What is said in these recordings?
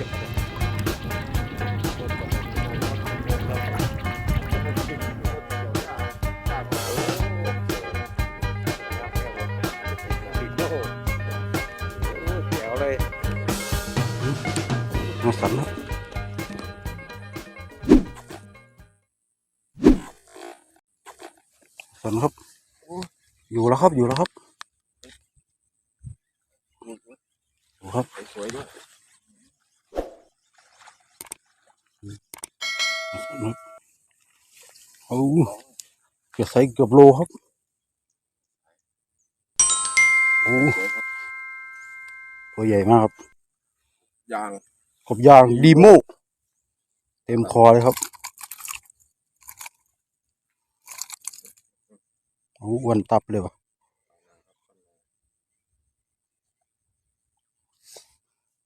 nó sẵn lắm sẵn ครับ อยู่แล้วครับ อยู่แล้วครับ ดูครับสวยด้วย โอ้เกือบใส่เกือบโลครับโอ้สวยครับตัวใหญ่มากครับยางกบยางดีโมเต็มคอเลยครับโอ้อ้วนตับเลยวะ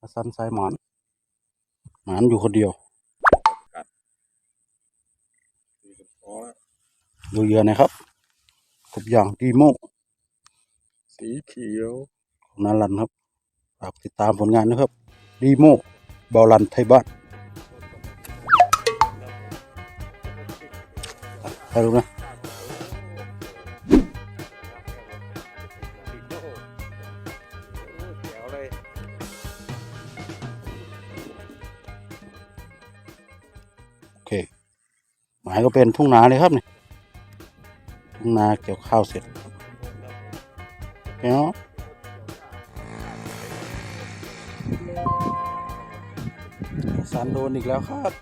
อาสันใส่หมอนหมอนอยู่คนเดียว ดูเหยื่อหนะครับกบยางดีโมสีเขียวของนารันครับฝากติดตามผลงานนะครับดีโมเบาลันไทยบ้านไปดูนะเขียวเลยโอเค หมายก็เป็นทุ่งนาเลยครับเนี่ยทุ่งนาเกี่ยวข้าวเสร็จแล้วสันโดนอีกแล้วครับ